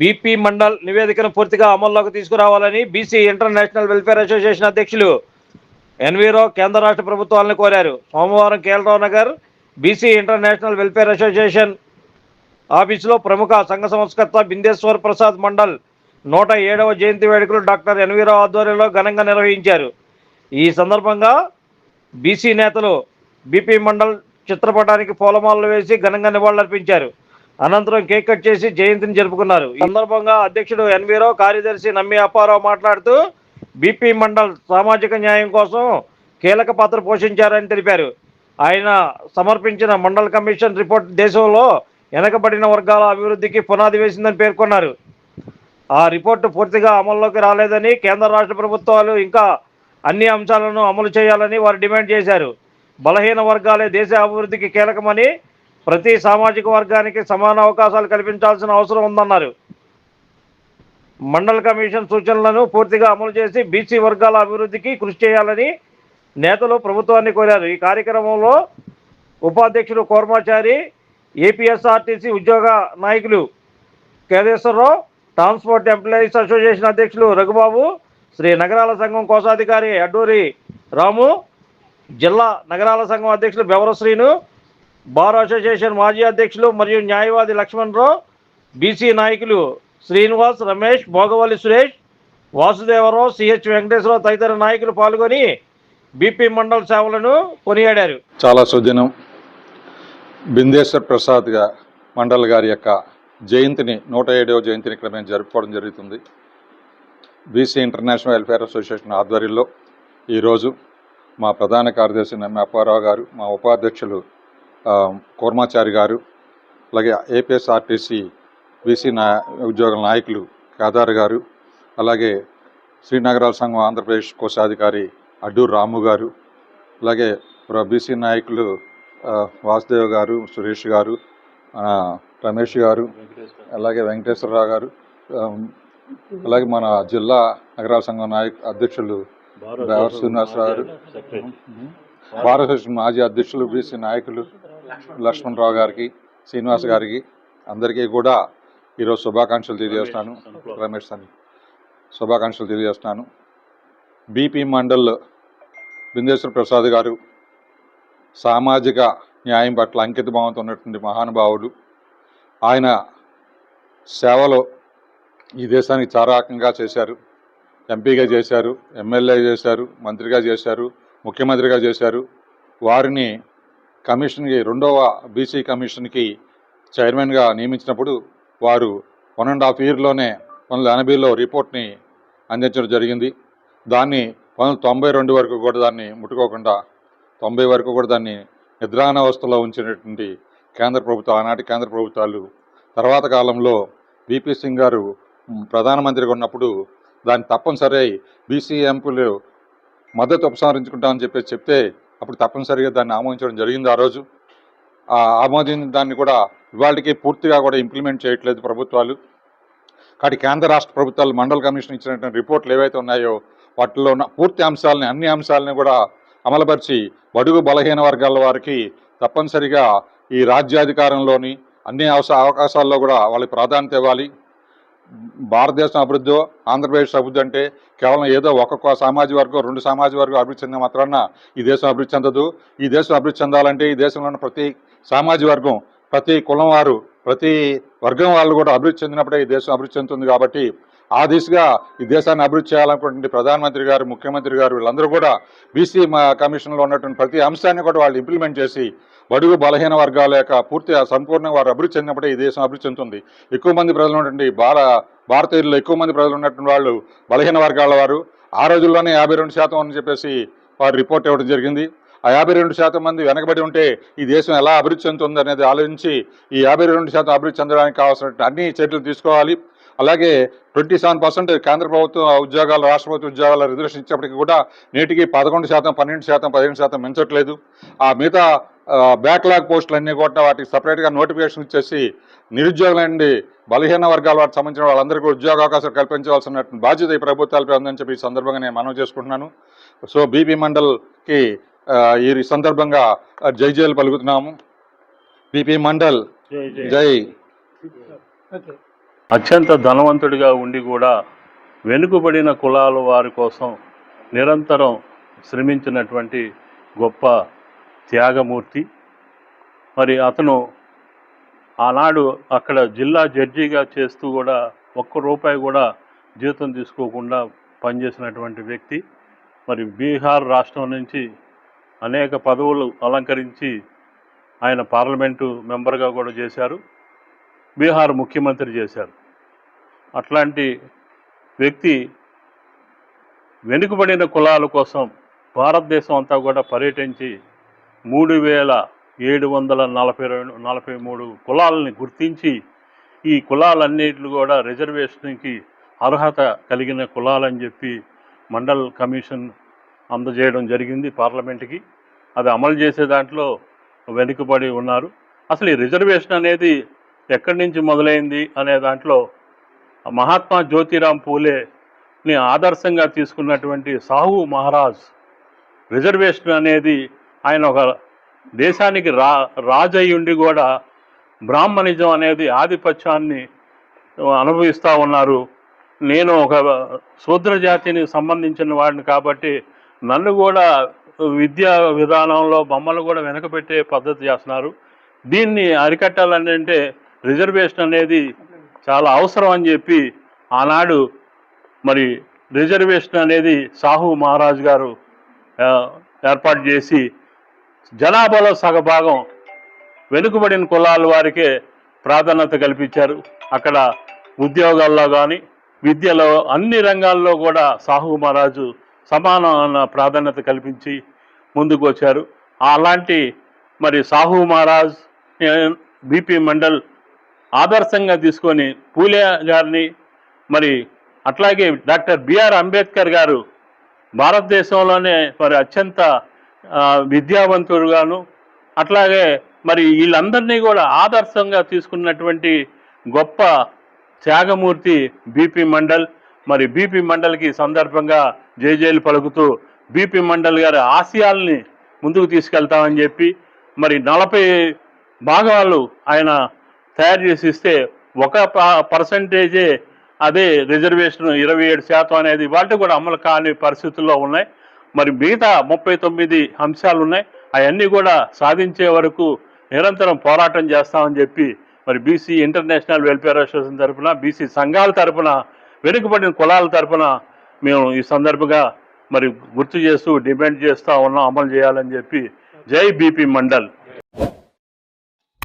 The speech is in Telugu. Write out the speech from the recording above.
బీపీ మండల్ నివేదికను పూర్తిగా అమల్లోకి తీసుకురావాలని బీసీ ఇంటర్నేషనల్ వెల్ఫేర్ అసోసియేషన్ అధ్యక్షులు ఎన్వీరో కేంద్ర రాష్ట్ర ప్రభుత్వాలను కోరారు. సోమవారం కేఎల్రావు Nagar BC international welfare association ఆఫీసులో ప్రముఖ సంఘ సంస్కర్త బిందేశ్వర్ ప్రసాద్ మండల్ నూట ఏడవ జయంతి వేడుకలు డాక్టర్ ఎన్వీరావు ఆధ్వర్యంలో ఘనంగా నిర్వహించారు. ఈ సందర్భంగా బీసీ నేతలు బీపీ మండల్ చిత్రపటానికి పూలమాలలు వేసి ఘనంగా నివాళులర్పించారు. అనంతరం కేక్ కట్ చేసి జయంతిని జరుపుకున్నారు. ఈ సందర్భంగా అధ్యక్షుడు ఎన్వీరావు కార్యదర్శి నమ్మి అప్పారావు మాట్లాడుతూ బీపీ మండల్ సామాజిక న్యాయం కోసం కీలక పాత్ర పోషించారని తెలిపారు. ఆయన సమర్పించిన మండల్ కమిషన్ రిపోర్ట్ దేశంలో వెనకబడిన వర్గాల అభివృద్ధికి పునాది వేసిందని పేర్కొన్నారు. ఆ రిపోర్టు పూర్తిగా అమల్లోకి రాలేదని కేంద్ర రాష్ట్ర ప్రభుత్వాలు ఇంకా అన్ని అంశాలను అమలు చేయాలని వారు డిమాండ్ చేశారు. బలహీన వర్గాలే దేశ అభివృద్ధికి కీలకమని ప్రతి సామాజిక వర్గానికి సమాన అవకాశాలు కల్పించాల్సిన అవసరం ఉందన్నారు. మండల కమిషన్ సూచనలను పూర్తిగా అమలు చేసి బీసీ వర్గాల అభివృద్ధికి కృషి చేయాలని నేతలు ప్రభుత్వాన్ని కోరారు. ఈ కార్యక్రమంలో ఉపాధ్యక్షుడు కోర్మాచారి ఏపీఎస్ఆర్టీసీ ఉద్యోగ నాయకులు కేదేశ్వరరావు ట్రాన్స్పోర్ట్ ఎంప్లాయీస్ అసోసియేషన్ అధ్యక్షులు రఘుబాబు శ్రీ నగరాల సంఘం కోశాధికారి అడ్డూరి రాము జిల్లా నగరాల సంఘం అధ్యక్షులు బెవర శ్రీను బార్ అసోసియేషన్ మాజీ అధ్యక్షులు మరియు న్యాయవాది లక్ష్మణరావు బీసీ నాయకులు శ్రీనివాస్ రమేష్ భోగవల్లి సురేష్ వాసుదేవరావు సిహెచ్ వెంకటేశ్వరరావు తదితర నాయకులు పాల్గొని బీపీ మండల సేవలను కొనియాడారు. చాలా సుదినం బిందేశ్వర్ ప్రసాద్గా మండల్ గారి యొక్క జయంతిని నూట ఏడవ జయంతిని ఇక్కడ మేము జరుపుకోవడం జరుగుతుంది. బీసీ ఇంటర్నేషనల్ వెల్ఫేర్ అసోసియేషన్ ఆధ్వర్యంలో ఈరోజు మా ప్రధాన కార్యదర్శి నమ్మి అప్పారావు గారు మా ఉపాధ్యక్షులు కూర్మాచారి గారు అలాగే ఏపీఎస్ఆర్టీసీ బీసీ నా ఉద్యోగుల నాయకులు కేదార్ గారు అలాగే శ్రీనగరాల సంఘం ఆంధ్రప్రదేశ్ కోశాధికారి అడ్డూరు రాము గారు అలాగే బీసీ నాయకులు వాసుదేవ్ గారు సురేష్ గారు రమేష్ గారు అలాగే వెంకటేశ్వరరావు గారు అలాగే మన జిల్లా నగరాల సంఘం నాయక అధ్యక్షులు శ్రీనివాసరావు గారు భారత మాజీ అధ్యక్షులు బీసీ నాయకులు లక్ష్మణరావు గారికి శ్రీనివాస్ గారికి అందరికీ కూడా ఈరోజు శుభాకాంక్షలు తెలియజేస్తున్నాను. రమేష్ అని శుభాకాంక్షలు తెలియజేస్తున్నాను. బీపీ మండల్ బిందేశ్వర ప్రసాద్ గారు సామాజిక న్యాయం పట్ల అంకిత భావంతో ఉన్నటువంటి మహానుభావుడు. ఆయన సేవలో ఈ దేశానికి చాలా రకంగా చేశారు. ఎంపీగా చేశారు ఎమ్మెల్యే చేశారు మంత్రిగా చేశారు ముఖ్యమంత్రిగా చేశారు. వారిని కమిషన్కి రెండవ బీసీ కమిషన్కి చైర్మన్గా నియమించినప్పుడు వారు వన్ అండ్ హాఫ్ ఇయర్లోనే పంతొమ్మిది ఎనభైలో రిపోర్ట్ని అందించడం జరిగింది. దాన్ని పంతొమ్మిది తొంభై రెండు వరకు కూడా దాన్ని ముట్టుకోకుండా తొంభై వరకు కూడా దాన్ని నిద్రానవస్థలో ఉంచినటువంటి కేంద్ర ప్రభుత్వం ఆనాటి కేంద్ర ప్రభుత్వాలు తర్వాత కాలంలో బీపీ సింగ్ గారు ప్రధానమంత్రిగా ఉన్నప్పుడు దాన్ని తప్పనిసరి బీసీ ఎంపీలు మద్దతు ఉపసంహరించుకుంటామని చెప్పేసి చెప్తే అప్పుడు తప్పనిసరిగా దాన్ని ఆమోదించడం జరిగింది ఆ రోజు. ఆమోదించిన దాన్ని కూడా ఇవాళకి పూర్తిగా కూడా ఇంప్లిమెంట్ చేయట్లేదు ప్రభుత్వాలు. కాబట్టి కేంద్ర రాష్ట్ర ప్రభుత్వాలు మండల కమిషన్ ఇచ్చినటువంటి రిపోర్ట్లు ఏవైతే ఉన్నాయో వాటిలో ఉన్న పూర్తి అంశాలని అన్ని అంశాలని కూడా అమలుపరిచి బడుగు బలహీన వర్గాల వారికి తప్పనిసరిగా ఈ రాజ్యాధికారంలోని అన్ని అవస అవకాశాల్లో కూడా వాళ్ళకి ప్రాధాన్యత ఇవ్వాలి. భారతదేశం అభివృద్ధి ఆంధ్రప్రదేశ్ అభివృద్ధి అంటే కేవలం ఏదో ఒక్కొక్క సామాజిక వర్గం రెండు సామాజిక వర్గం అభివృద్ధి చెందిన మాత్రాన ఈ దేశం అభివృద్ధి చెందదు. ఈ దేశం అభివృద్ధి చెందాలంటే ఈ దేశంలో ఉన్న ప్రతి సామాజిక వర్గం ప్రతి కులం వారు ప్రతి వర్గం వాళ్ళు కూడా అభివృద్ధి చెందినప్పుడే ఈ దేశం అభివృద్ధి చెందుతుంది కాబట్టి ఆ దిశగా ఈ దేశాన్ని అభివృద్ధి చేయాలనుకుంటుంది ప్రధానమంత్రి గారు ముఖ్యమంత్రి గారు వీళ్ళందరూ కూడా బీసీ కమిషన్లో ఉన్నటువంటి ప్రతి అంశాన్ని కూడా వాళ్ళు ఇంప్లిమెంట్ చేసి బడుగు బలహీన వర్గాల యొక్క పూర్తి సంపూర్ణంగా వారు అభివృద్ధి చెందినప్పుడే ఈ దేశం అభివృద్ధి చెందుతుంది. ఎక్కువ మంది ప్రజలు ఉన్నటువంటి భార భారతీయుల్లో ఎక్కువ మంది ప్రజలు ఉన్నటువంటి వాళ్ళు బలహీన వర్గాల వారు. ఆ రోజుల్లోనే యాభై రెండు శాతం అని చెప్పేసి వారు రిపోర్ట్ ఇవ్వడం జరిగింది. ఆ యాభై రెండు శాతం మంది వెనకబడి ఉంటే ఈ దేశం ఎలా అభివృద్ధి చెందుతుంది అనేది ఆలోచించి ఈ యాభై రెండు శాతం అభివృద్ధి చెందడానికి కావాల్సిన అన్ని చర్యలు తీసుకోవాలి. అలాగే ట్వంటీ సెవెన్ పర్సెంట్ కేంద్ర ప్రభుత్వ ఉద్యోగాలు రాష్ట్ర ప్రభుత్వ ఉద్యోగాల రిజర్వేషన్ ఇచ్చినప్పటికీ కూడా నేటికి పదకొండు శాతం పన్నెండు శాతం పదిహేను శాతం పెంచట్లేదు ఆ మిగతా బ్యాక్లాగ్ పోస్టులు అన్నీ కూడా వాటికి సపరేట్గా నోటిఫికేషన్ ఇచ్చేసి నిరుద్యోగులండి బలహీన వర్గాల వారికి సంబంధించిన వాళ్ళందరికీ కూడా ఉద్యోగ అవకాశాలు కల్పించవలసిన బాధ్యత ఈ ప్రభుత్వాలపై ఉందని చెప్పి ఈ సందర్భంగా నేను మనవి చేసుకుంటున్నాను. సో బీపీ మండల్కి ఈ సందర్భంగా జై జైలు పలుకుతున్నాము. బీపీ మండల్ జై అత్యంత ధనవంతుడిగా ఉండి కూడా వెనుకబడిన కులాల వారి కోసం నిరంతరం శ్రమించినటువంటి గొప్ప త్యాగమూర్తి. మరి అతను ఆనాడు అక్కడ జిల్లా జడ్జిగా చేస్తూ కూడా ఒక్క రూపాయి కూడా జీతం తీసుకోకుండా పనిచేసినటువంటి వ్యక్తి. మరి బీహార్ రాష్ట్రం నుంచి అనేక పదవులు అలంకరించి ఆయన పార్లమెంటు మెంబర్గా కూడా చేశారు. బీహార్ ముఖ్యమంత్రి చేశారు. అట్లాంటి వ్యక్తి వెనుకబడిన కులాల కోసం భారతదేశం అంతా కూడా పర్యటించి మూడు వేల ఏడు వందల నలభై రెండు నలభై మూడు కులాలని గుర్తించి ఈ కులాలన్నిటి కూడా రిజర్వేషన్కి అర్హత కలిగిన కులాలని చెప్పి మండల్ కమిషన్ అందజేయడం జరిగింది పార్లమెంట్కి. అది అమలు చేసే దాంట్లో వెనుకబడి ఉన్నారు. అసలు ఈ రిజర్వేషన్ అనేది ఎక్కడి నుంచి మొదలైంది అనే దాంట్లో మహాత్మా జ్యోతిరామ్ పూలేని ఆదర్శంగా తీసుకున్నటువంటి సాహు మహారాజ్ రిజర్వేషన్ అనేది ఆయన ఒక దేశానికి రా రాజయ్యుండి కూడా బ్రాహ్మణిజం అనేది ఆధిపత్యాన్ని అనుభవిస్తూ ఉన్నారు. నేను ఒక శూద్ర జాతిని సంబంధించిన వాడిని కాబట్టి నన్ను కూడా విద్యా విధానంలో బొమ్మలు కూడా వెనకబెట్టే పద్ధతి చేస్తున్నారు. దీన్ని అరికట్టాలని అంటే రిజర్వేషన్ అనేది చాలా అవసరం అని చెప్పి ఆనాడు మరి రిజర్వేషన్ అనేది సాహు మహారాజ్ గారు ఏర్పాటు చేసి జనాభాలో సగభాగం వెనుకబడిన కులాల వారికే ప్రాధాన్యత కల్పించారు. అక్కడ ఉద్యోగాల్లో కానీ విద్యలో అన్ని రంగాల్లో కూడా సాహు మహారాజు సమానమైన ప్రాధాన్యత కల్పించి ముందుకు వచ్చారు. అలాంటి మరి సాహు మహారాజ్ బీపీ మండల్ ఆదర్శంగా తీసుకొని పూలే గారిని మరి అట్లాగే డాక్టర్ బిఆర్ అంబేద్కర్ గారు భారతదేశంలోనే మరి అత్యంత విద్యావంతుడుగాను అట్లాగే మరి వీళ్ళందరినీ కూడా ఆదర్శంగా తీసుకున్నటువంటి గొప్ప త్యాగమూర్తి బీపీ మండల్ మరి బీపీ మండల్కి సందర్భంగా జేజేలు పలుకుతూ బీపీ మండల్ గారి ఆశయాల్ని ముందుకు తీసుకెళ్తామని చెప్పి మరి నలభై భాగాలు ఆయన తయారు చేసి ఇస్తే ఒక పర్సంటేజే అదే రిజర్వేషన్ ఇరవై ఏడు శాతం అనేది వాటి కూడా అమలు కాని పరిస్థితుల్లో ఉన్నాయి. మరి మిగతా ముప్పై తొమ్మిది అంశాలు ఉన్నాయి. అవన్నీ కూడా సాధించే వరకు నిరంతరం పోరాటం చేస్తామని చెప్పి మరి బీసీ ఇంటర్నేషనల్ వెల్ఫేర్ అసోసియేషన్ తరఫున బీసీ సంఘాల తరఫున వెనుకబడిన కులాల తరఫున మేము ఈ సందర్భంగా మరి గుర్తు చేస్తూ డిమాండ్ చేస్తూ ఉన్నాం అమలు చేయాలని చెప్పి జై B P Mandal.